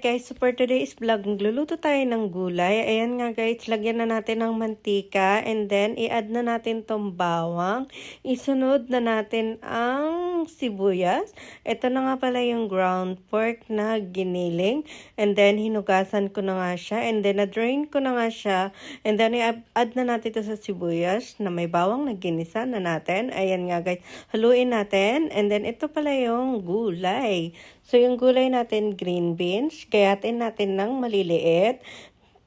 Alright guys, so for today's vlog, magluluto tayo ng gulay. Ayan nga guys, lagyan na natin ng mantika and then i-add na natin tong bawang. Isunod na natin ang sibuyas. Ito na nga pala yung ground pork na giniling and then hinugasan ko na nga siya and then na-drain ko na nga siya and then i-add na natin ito sa sibuyas na may bawang na ginisa na natin. Ayan nga guys, haluin natin and then ito pala yung gulay. So, yung gulay natin, green beans. Gayatin natin ng maliliit.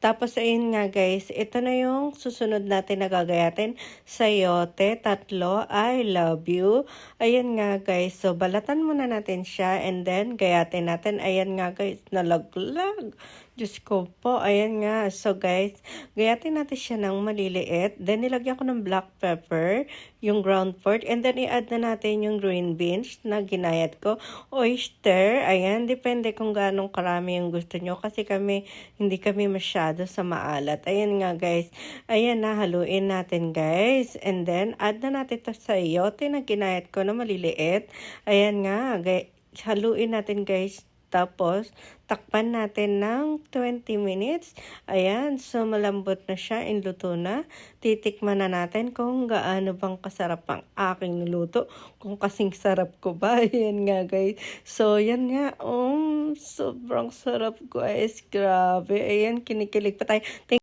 Tapos, ayun nga guys, ito na yung susunod natin na gagayatin. Sayote, tatlo, I love you. Ayan nga guys, so balatan muna natin siya and then gayatin natin. Ayan nga guys, nalaglag. Diyos ko po, ayan nga. So guys, gayatin natin siya ng maliliit. Then nilagyan ko ng black pepper, yung ground pork, and then i-add na natin yung green beans na ginayat ko. Oyster, ayan, depende kung ganong karami yung gusto nyo. Kasi kami, hindi kami masyado sa maalat. Ayan nga guys, ayan na, haluin natin guys. And then, add na natin to sa yote na ginayat ko na maliliit. Ayan nga, haluin natin guys tapos, takpan natin ng 20 minutes. Ayan, so malambot na siya, inluto na. Titikman na natin kung gaano bang kasarap ang aking niluto. Kung kasing sarap ko ba. Ayan nga guys. So, yan nga. Um, sobrang sarap guys. Grabe. Ayan, kinikilig pa tayo. Thank